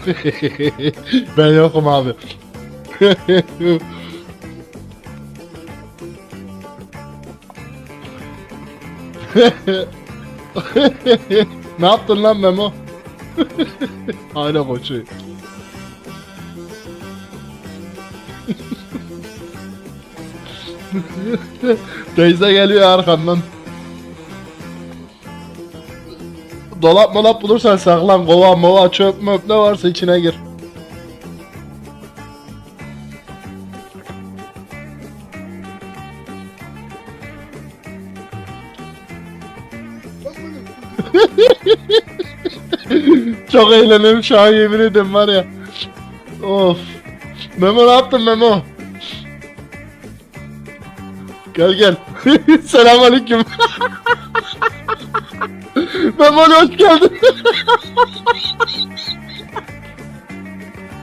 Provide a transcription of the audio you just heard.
ben yokum abi. ne yaptın lan Memo? Hala koçu. Teyze geliyor arkandan. Dolap molap bulursan saklan kova mova çöp möp ne varsa içine gir. Çok eğleniyorum şu an yemin ederim var ya. Of. Memo ne yaptın Memo? Gel gel. Selamünaleyküm. Memoli hoş geldin.